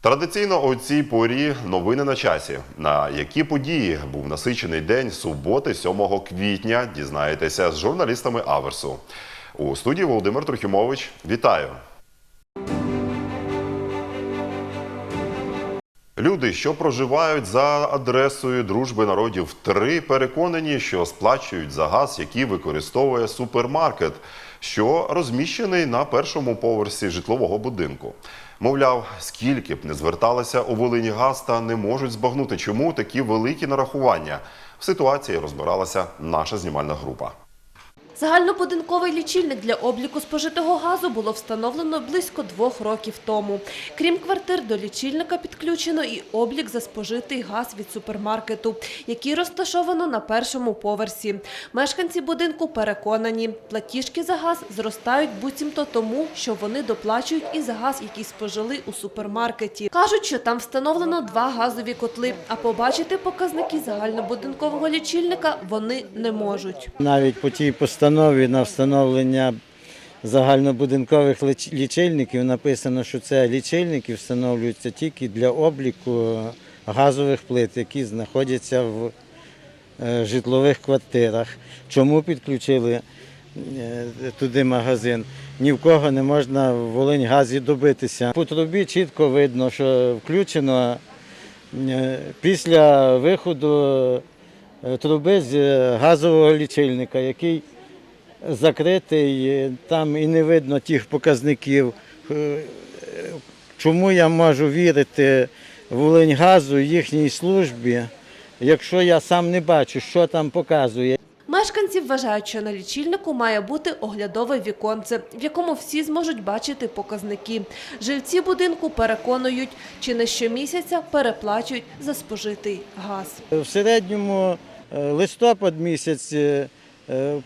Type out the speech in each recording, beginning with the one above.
Традиційно у цій порі новини на часі. На які події був насичений день суботи, 7 квітня, дізнаєтеся з журналістами Аверсу. У студії Володимир Трохімович. Вітаю! Люди, що проживають за адресою Дружби народів 3, переконані, що сплачують за газ, який використовує супермаркет, що розміщений на першому поверсі житлового будинку. Мовляв, скільки б не зверталися у Волині газ та не можуть збагнути, чому такі великі нарахування. В ситуації розбиралася наша знімальна група. Загальнобудинковий лічильник для обліку спожитого газу було встановлено близько двох років тому. Крім квартир, до лічильника підключено і облік за спожитий газ від супермаркету, який розташовано на першому поверсі. Мешканці будинку переконані, платіжки за газ зростають буцімто тому, що вони доплачують і за газ, який спожили у супермаркеті. Кажуть, що там встановлено два газові котли, а побачити показники загальнобудинкового лічильника вони не можуть. Навіть по тій постанові на встановлення загальнобудинкових лічильників написано, що це лічильники встановлюються тільки для обліку газових плит, які знаходяться в е, житлових квартирах. Чому підключили е, туди магазин? Ні в кого не можна в Волиньгазі добитися. По трубі чітко видно, що включено е, після виходу труби з газового лічильника, який закритий, е, там і не видно тих показників. Е, Чому я можу вірити Волиньгазу, їхній службі, якщо я сам не бачу, що там показує. Мешканці вважають, що на лічильнику має бути оглядове віконце, в якому всі зможуть бачити показники. Живці будинку переконують, чи не щомісяця переплачують за спожитий газ. В середньому е, листопад місяць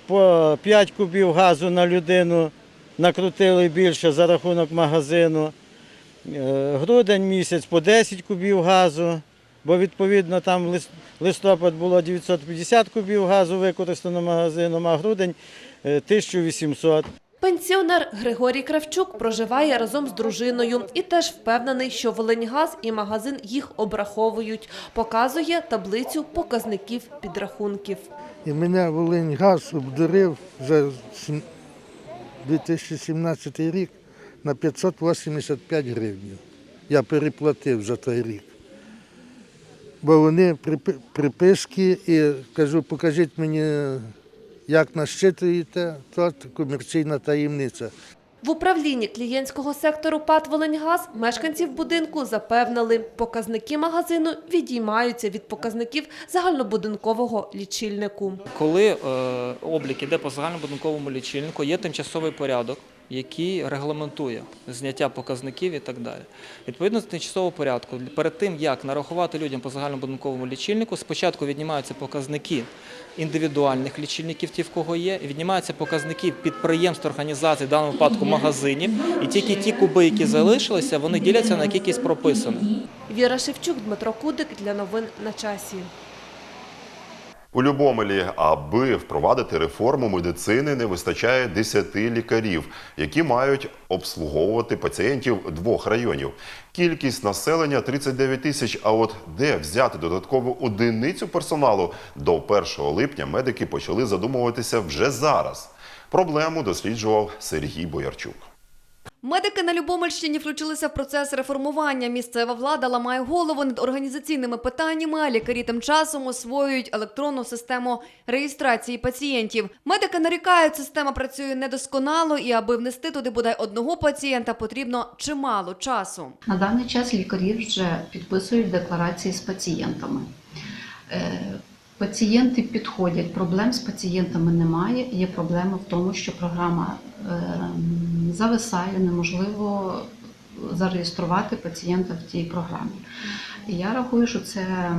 по 5 кубів газу на людину накрутили більше за рахунок магазину. Е, Грудень місяць по 10 кубів газу, бо відповідно там лис- листопад було 950 кубів газу використано магазином, а грудень е, 1800. Пенсіонер Григорій Кравчук проживає разом з дружиною і теж впевнений, що Волиньгаз і магазин їх обраховують. Показує таблицю показників підрахунків. І мене Волиньгаз обдурив за 2017 рік на 585 гривень. Я переплатив за той рік. Бо вони приписки і кажу, покажіть мені, як насчитуєте, то комерційна таємниця. В управлінні клієнтського сектору ПАТ «Волиньгаз» мешканців будинку запевнили, показники магазину відіймаються від показників загальнобудинкового лічильнику. Коли е, облік іде по загальнобудинковому лічильнику, є тимчасовий порядок, який регламентує зняття показників і так далі. Відповідно до тимчасового порядку, перед тим як нарахувати людям по загальнобудинковому лічильнику, спочатку віднімаються показники індивідуальних лічильників, ті в кого є, віднімаються показники підприємств, організацій, в даному випадку магазинів, і тільки ті куби, які залишилися, вони діляться на кількість прописаних. Віра Шевчук, Дмитро Кудик для новин на часі. У Любомелі, аби впровадити реформу медицини, не вистачає 10 лікарів, які мають обслуговувати пацієнтів двох районів. Кількість населення 39 тисяч. А от де взяти додаткову одиницю персоналу до 1 липня медики почали задумуватися вже зараз. Проблему досліджував Сергій Боярчук. Медики на Любомельщині включилися в процес реформування. Місцева влада ламає голову над організаційними питаннями, а лікарі тим часом освоюють електронну систему реєстрації пацієнтів. Медики нарікають, система працює недосконало, і аби внести туди бодай одного пацієнта, потрібно чимало часу. На даний час лікарі вже підписують декларації з пацієнтами. Пацієнти підходять, проблем з пацієнтами немає. Є проблема в тому, що програма е, зависає, неможливо зареєструвати пацієнта в тій програмі. Я рахую, що це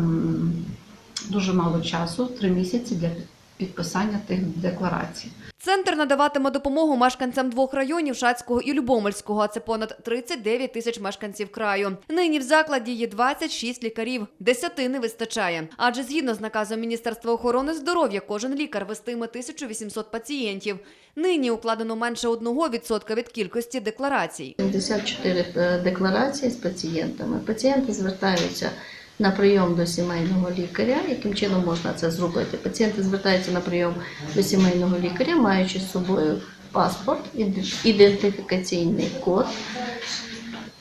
дуже мало часу, три місяці для підписання тих декларацій. Центр надаватиме допомогу мешканцям двох районів Шацького і Любомельського, а це понад 39 тисяч мешканців краю. Нині в закладі є 26 лікарів, десяти не вистачає. Адже згідно з наказом Міністерства охорони здоров'я, кожен лікар вестиме 1800 пацієнтів. Нині укладено менше 1% від кількості декларацій. 74 е, декларації з пацієнтами. Пацієнти звертаються на прийом до сімейного лікаря. Яким чином можна це зробити? Пацієнти звертаються на прийом до сімейного лікаря, маючи з собою паспорт, іде- ідентифікаційний код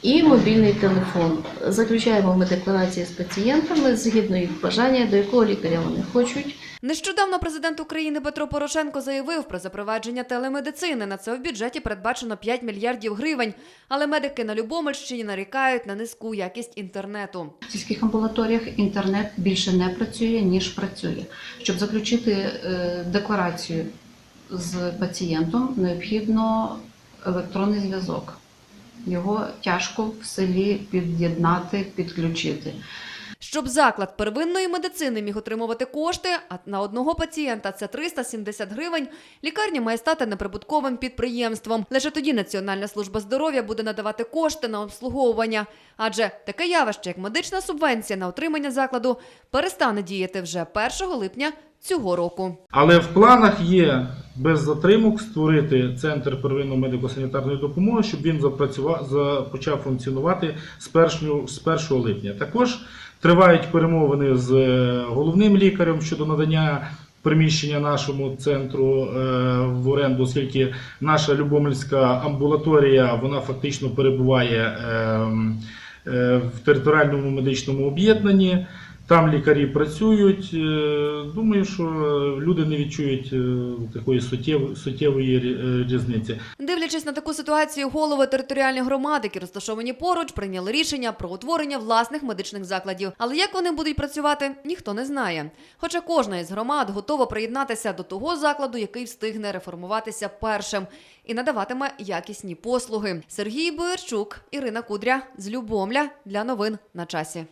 і мобільний телефон. Заключаємо ми декларації з пацієнтами згідно їх бажання, до якого лікаря вони хочуть. Нещодавно президент України Петро Порошенко заявив про запровадження телемедицини. На це в бюджеті передбачено 5 мільярдів гривень. Але медики на Любомельщині нарікають на низьку якість інтернету. В сільських амбулаторіях інтернет більше не працює, ніж працює. Щоб заключити е, декларацію з пацієнтом, необхідно електронний зв'язок. Його тяжко в селі під'єднати, підключити. Щоб заклад первинної медицини міг отримувати кошти, а на одного пацієнта це 370 гривень, лікарня має стати неприбутковим підприємством. Лише тоді Національна служба здоров'я буде надавати кошти на обслуговування. Адже таке явище, як медична субвенція на отримання закладу, перестане діяти вже 1 липня цього року. Але в планах є без затримок створити центр первинної медико-санітарної допомоги, щоб він запрацював, за- почав функціонувати з 1, з 1 липня. Також тривають перемовини з е, головним лікарем щодо надання приміщення нашому центру е, в оренду, оскільки наша Любомельська амбулаторія вона фактично перебуває е, е, в територіальному медичному об'єднанні. Там лікарі працюють. Е, Думаю, що люди не відчують е, такої суттєвої е, різниці. Дивлячись на таку ситуацію, голови територіальних громад, які розташовані поруч, прийняли рішення про утворення власних медичних закладів. Але як вони будуть працювати, ніхто не знає. Хоча кожна із громад готова приєднатися до того закладу, який встигне реформуватися першим і надаватиме якісні послуги. Сергій Боярчук, Ірина Кудря з Любомля для новин на часі.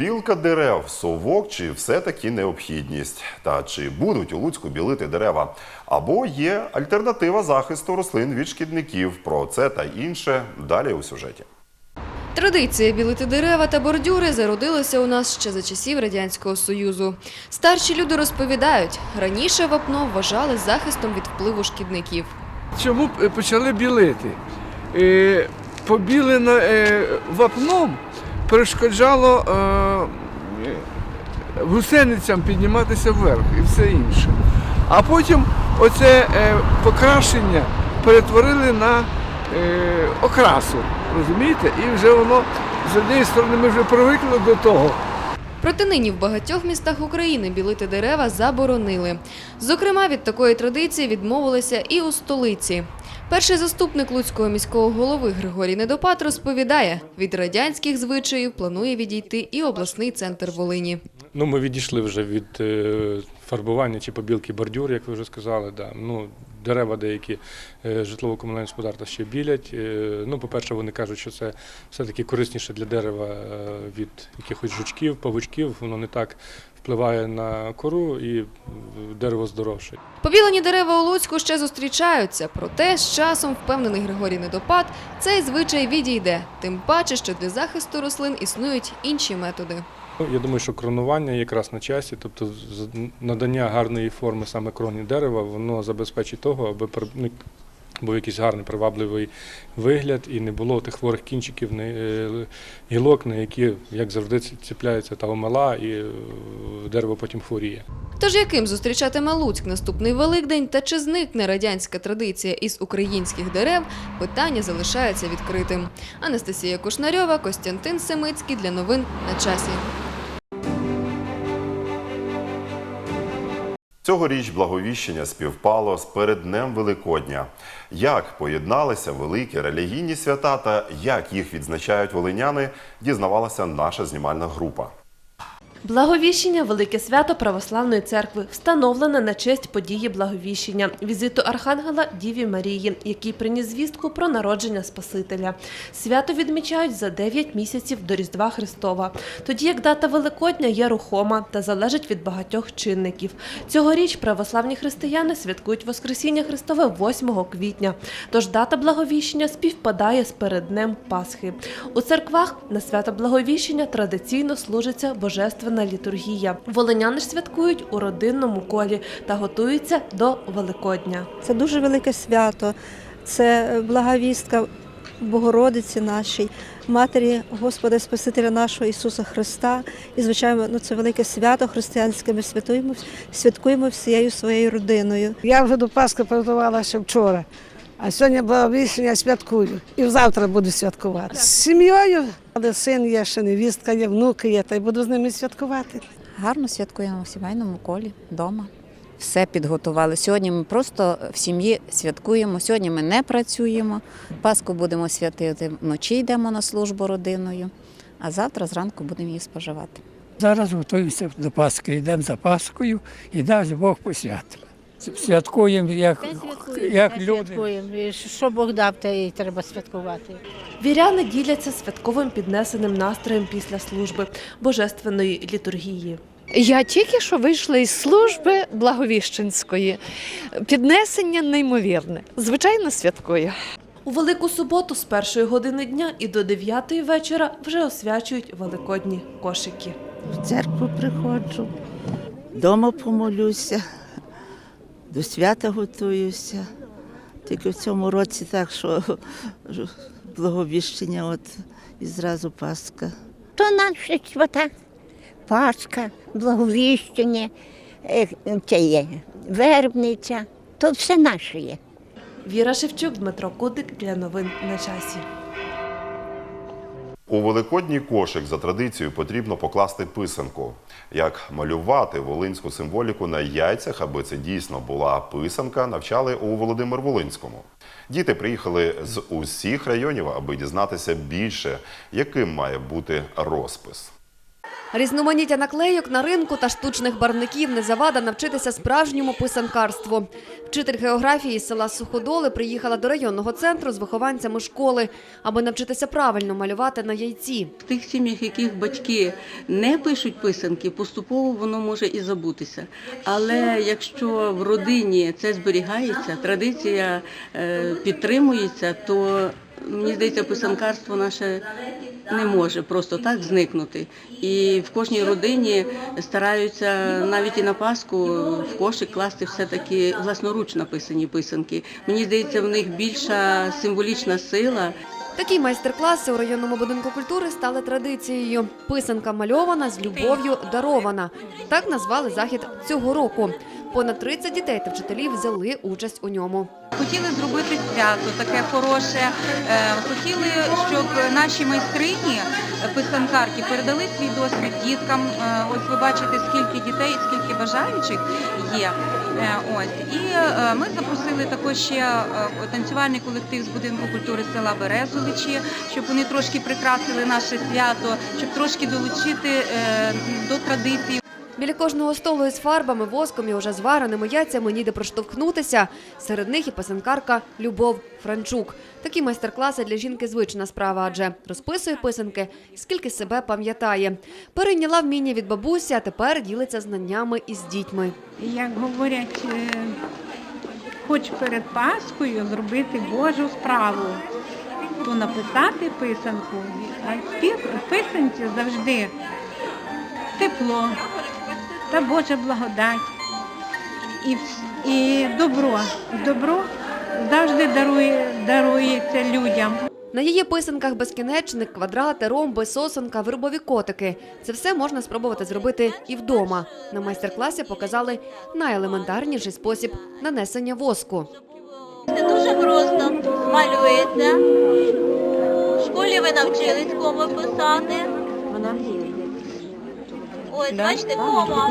Побілка дерев, совок чи все-таки необхідність? Та чи будуть у Луцьку білити дерева? Або є альтернатива захисту рослин від шкідників? Про це та інше далі у сюжеті. Традиція білити дерева та бордюри зародилася у нас ще за часів Радянського Союзу. Старші люди розповідають, раніше вапно вважали захистом від впливу шкідників. Чому е, почали білити? Е, Побілене е, вапном перешкоджало е, гусеницям підніматися вверх і все інше. А потім оце е, покрашення перетворили на е, окрасу. Розумієте? І вже воно з однієї сторони ми вже привикли до того. Проте нині в багатьох містах України білити дерева заборонили. Зокрема, від такої традиції відмовилися і у столиці. Перший заступник Луцького міського голови Григорій Недопад розповідає, від радянських звичаїв планує відійти і обласний центр Волині. Ну, ми відійшли вже від е, фарбування чи побілки бордюр, як ви вже сказали. Да. Ну, дерева деякі е, житлово-комунальні господарства ще білять. Е, ну, по-перше, вони кажуть, що це все-таки корисніше для дерева е, від якихось жучків, павучків. Воно не так впливає на кору і дерево здоровше. Побілені дерева у Луцьку ще зустрічаються, проте з часом, впевнений Григорій Недопад, цей звичай відійде. Тим паче, що для захисту рослин існують інші методи. Ну, Я думаю, що кронування якраз на часі, тобто надання гарної форми саме кроні дерева, воно забезпечить того, аби при- ну, був якийсь гарний привабливий вигляд і не було тих хворих кінчиків, е, гілок, на які, як завжди, ці- ціпляється та омела, і е, дерево потім хворіє. Тож яким зустрічатиме Луцьк наступний Великдень та чи зникне радянська традиція із українських дерев, питання залишається відкритим. Анастасія Кушнарьова, Костянтин Семицький для новин на часі. Цьогоріч благовіщення співпало з переднем Великодня. Як поєдналися великі релігійні свята та як їх відзначають волиняни, дізнавалася наша знімальна група. Благовіщення велике свято Православної церкви, встановлене на честь події Благовіщення, візиту Архангела Діві Марії, який приніс звістку про народження Спасителя. Свято відмічають за 9 місяців до Різдва Христова, тоді як дата Великодня є рухома та залежить від багатьох чинників. Цьогоріч православні християни святкують Воскресіння Христове 8 квітня, тож дата Благовіщення співпадає з передднем Пасхи. У церквах на свято Благовіщення традиційно служиться божественна літургія. Волиняни ж святкують у родинному колі та готуються до Великодня. Це дуже велике свято. Це благовістка Богородиці нашій, Матері Господа Спасителя нашого Ісуса Христа. І, звичайно, ну, це велике свято християнське. Ми святуємо, святкуємо всією своєю родиною. Я вже до Пасхи приготувала ще вчора, а сьогодні благовіщення святкую. І завтра буду святкувати. З сім'єю, але син є, ще невістка є, внуки є, та й буду з ними святкувати. Гарно святкуємо в сімейному колі вдома. Все підготували. Сьогодні ми просто в сім'ї святкуємо. Сьогодні ми не працюємо. Пасху будемо святити вночі, йдемо на службу родиною, а завтра зранку будемо її споживати. Зараз готуємося до Пасхи, йдемо за Пасхою і дасть Бог посвятимо. Святкуємо, як, як люди. Що Бог дав, те і треба святкувати. Віряни діляться святковим піднесеним настроєм після служби божественної літургії. Я тільки що вийшла із служби Благовіщенської. Піднесення неймовірне. Звичайно, святкую. У Велику суботу з першої години дня і до дев'ятої вечора вже освячують великодні кошики. В церкву приходжу, вдома помолюся, до свята готуюся. Тільки в цьому році так, що благовіщення, от і зразу Пасха. То наші свята. Пасха, благовіщення, е, це є, вербниця, то все наше є. Віра Шевчук, Дмитро Кудик для новин на часі. У великодній кошик за традицією потрібно покласти писанку. Як малювати волинську символіку на яйцях, аби це дійсно була писанка, навчали у Володимир Волинському. Діти приїхали з усіх районів, аби дізнатися більше, яким має бути розпис. Різноманіття наклейок на ринку та штучних барвників не завада навчитися справжньому писанкарству. Вчитель географії з села Суходоли приїхала до районного центру з вихованцями школи, аби навчитися правильно малювати на яйці. В тих сім'ях, яких батьки не пишуть писанки, поступово воно може і забутися. Але якщо в родині це зберігається, традиція е, підтримується, то мені здається, писанкарство наше не може просто так зникнути. І в кожній родині стараються навіть і на Пасху в кошик класти все-таки власноруч написані писанки. Мені здається, в них більша символічна сила. Такі майстер-класи у районному будинку культури стали традицією. Писанка мальована з любов'ю дарована. Так назвали захід цього року. Понад 30 дітей та вчителів взяли участь у ньому. Хотіли зробити свято таке хороше. Е, Хотіли, щоб наші майстрині е, писанкарки передали свій досвід діткам. Е, Ось ви бачите, скільки дітей, скільки бажаючих є. Ось і ми запросили також ще танцювальний колектив з будинку культури села Березовичі, щоб вони трошки прикрасили наше свято, щоб трошки долучити до традиції. Біля кожного столу із фарбами, воском і уже звареними яйцями ніде проштовхнутися. Серед них і писанкарка Любов Франчук. Такі майстер-класи для жінки звична справа, адже розписує писанки, скільки себе пам'ятає. Перейняла вміння від бабусі, а тепер ділиться знаннями із дітьми. Як говорять, е, хоч перед Пасхою зробити Божу справу, то написати писанку, а в писанці завжди тепло та Божа благодать і, і добро. Добро завжди дарує, дарується людям. На її писанках безкінечник, квадрати, ромби, сосонка, вербові котики. Це все можна спробувати зробити і вдома. На майстер-класі показали найелементарніший спосіб нанесення воску. Це дуже просто малюється. В школі ви навчились кому писати. Ось, бачите, кома.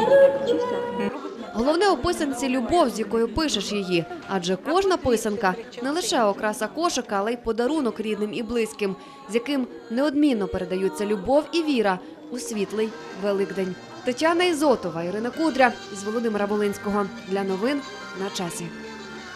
Головне у писанці любов, з якою пишеш її. Адже кожна писанка не лише окраса кошика, але й подарунок рідним і близьким, з яким неодмінно передаються любов і віра у світлий Великдень. Тетяна Ізотова, Ірина Кудря з Володимира Волинського. Для новин на часі.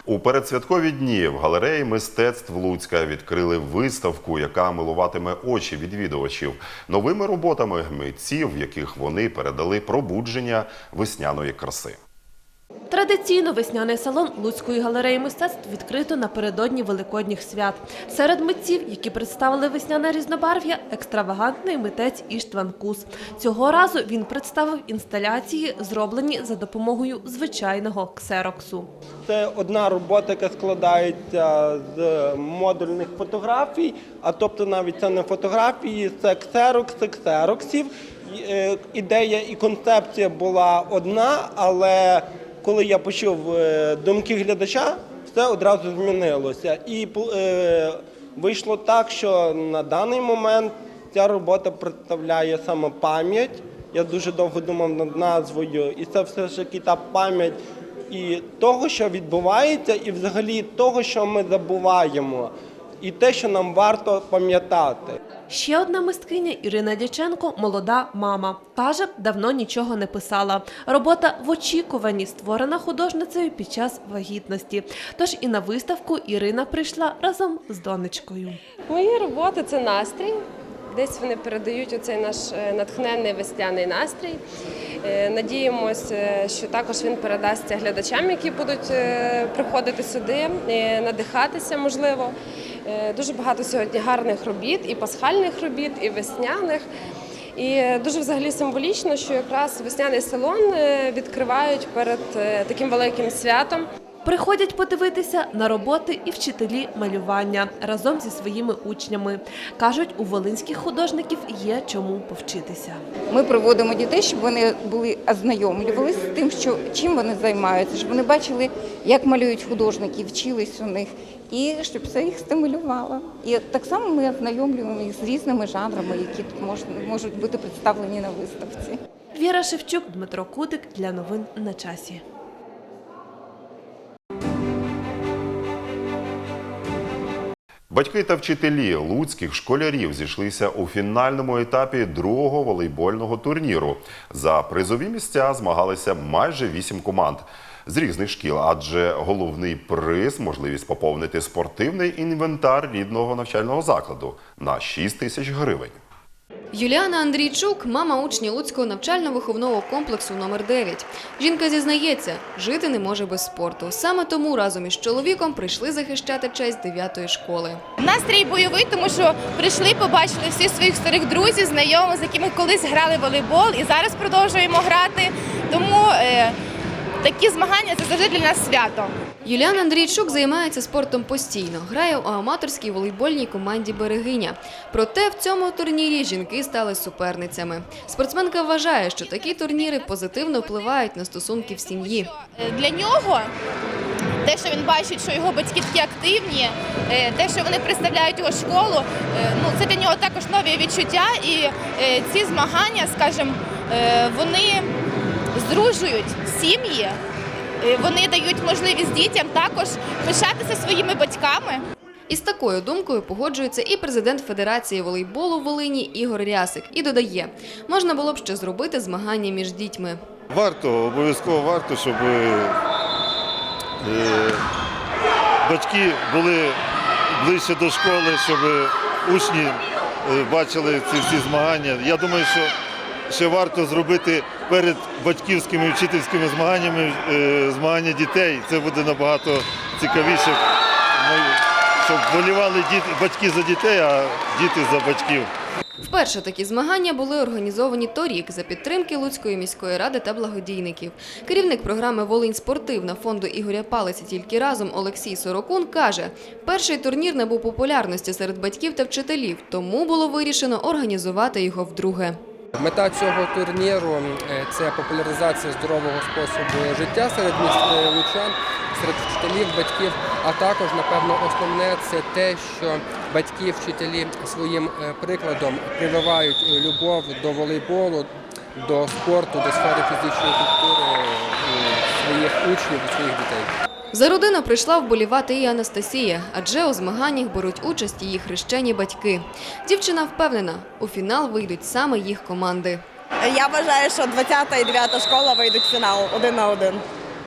У передсвяткові дні в галереї мистецтв Луцька відкрили виставку, яка милуватиме очі відвідувачів новими роботами митців, в яких вони передали пробудження весняної краси. Традиційно весняний салон Луцької галереї мистецтв відкрито напередодні великодніх свят. Серед митців, які представили весняне різнобарв'я, екстравагантний митець Іштван Кус. Цього разу він представив інсталяції, зроблені за допомогою звичайного ксероксу. Це одна робота, яка складається з модульних фотографій, а тобто навіть це не фотографії, це ксерокс, це ксероксів. Е, Ідея і концепція була одна, але коли я почув е, думки глядача, все одразу змінилося. І е, вийшло так, що на даний момент ця робота представляє саме пам'ять. Я дуже довго думав над назвою, і це все ж таки та пам'ять і того, що відбувається, і взагалі того, що ми забуваємо, і те, що нам варто пам'ятати. Ще одна мисткиня Ірина Дяченко – молода мама. Каже, давно нічого не писала. Робота в очікуванні створена художницею під час вагітності. Тож і на виставку Ірина прийшла разом з донечкою. Мої роботи це настрій. Десь вони передають оцей наш е, натхненний весняний настрій. Е, Надіємось, е, що також він передасться глядачам, які будуть приходити сюди, надихатися, можливо. Е, Дуже багато сьогодні гарних робіт, і пасхальних робіт, і весняних. І е, дуже взагалі символічно, що якраз весняний салон е, відкривають перед таким великим святом. Приходять подивитися на роботи і вчителі малювання разом зі своїми учнями. Кажуть, у волинських художників є чому повчитися. Ми приводимо дітей, щоб вони були ознайомлювалися з тим, що чим вони займаються, щоб вони бачили, як малюють художники, вчились у них, і щоб це їх стимулювало. І так само ми ознайомлюємо їх з різними жанрами, які тут мож- можуть бути представлені на виставці. Віра Шевчук, Дмитро Кудик для новин на часі. Батьки та вчителі луцьких школярів зійшлися у фінальному етапі другого волейбольного турніру. За призові місця змагалися майже вісім команд з різних шкіл, адже головний приз можливість поповнити спортивний інвентар рідного навчального закладу на 6 тисяч гривень. Юліана Андрійчук – мама учня Луцького навчально-виховного комплексу номер 9 Жінка зізнається, жити не може без спорту. Саме тому разом із чоловіком прийшли захищати честь 9-ї школи. Настрій бойовий, тому що прийшли, побачили всіх своїх старих друзів, знайомих, з якими колись грали волейбол, і зараз продовжуємо грати. Тому е, такі змагання це завжди для нас свято. Юліан Андрійчук займається спортом постійно, грає у аматорській волейбольній команді Берегиня. Проте в цьому турнірі жінки стали суперницями. Спортсменка вважає, що такі турніри позитивно впливають на стосунки в сім'ї. Для нього те, що він бачить, що його батьки такі активні, е, те, що вони представляють його школу, е, ну це для нього також нові відчуття. І е, ці змагання, скажімо, вони здружують сім'ї. Е, Вони дають можливість дітям також пишатися своїми батьками. Із такою думкою погоджується і президент Федерації волейболу в Волині Ігор Рясик і додає, можна було б ще зробити змагання між дітьми. Варто, обов'язково варто, щоб е, батьки були ближче до школи, щоб учні е, бачили ці всі змагання. Я думаю, що ще варто зробити перед батьківськими вчительськими змаганнями е, змагання дітей. Це буде набагато цікавіше, щоб болівали діти, батьки за дітей, а діти за батьків. Вперше такі змагання були організовані торік за підтримки Луцької міської ради та благодійників. Керівник програми Волинь спортивна фонду Ігоря Палиці тільки разом Олексій Сорокун каже, перший турнір набув популярності серед батьків та вчителів, тому було вирішено організувати його вдруге. Мета цього турніру е, це популяризація здорового способу життя серед міських лучан, серед вчителів, батьків. А також, напевно, основне це те, що батьки, вчителі своїм е, прикладом прививають е, любов до волейболу, до спорту, до сфери фізичної культури своїх учнів, своїх дітей. За родину прийшла вболівати і Анастасія, адже у змаганнях беруть участь її хрещені батьки. Дівчина впевнена, у фінал вийдуть саме їх команди. Я вважаю, що 20 і 9 школа вийдуть в фінал один на один.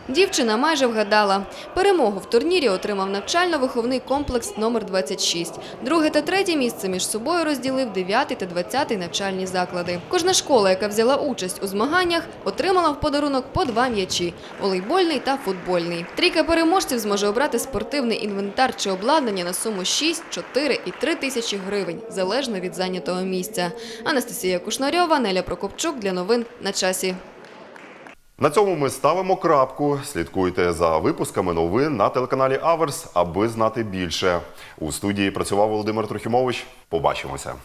Дівчина майже вгадала. Перемогу в турнірі отримав навчально-виховний комплекс номер 26. Друге та третє місце між собою розділив 9 та 20 навчальні заклади. Кожна школа, яка взяла участь у змаганнях, отримала в подарунок по два м'ячі – волейбольний та футбольний. Трійка переможців зможе обрати спортивний інвентар чи обладнання на суму 6, 4 і 3 тисячі гривень, залежно від зайнятого місця. Анастасія Кушнарьова, Неля Прокопчук для новин на часі. На цьому ми ставимо крапку. Слідкуйте за випусками новин на телеканалі Аверс, аби знати більше. У студії працював Володимир Трохімович. Побачимося.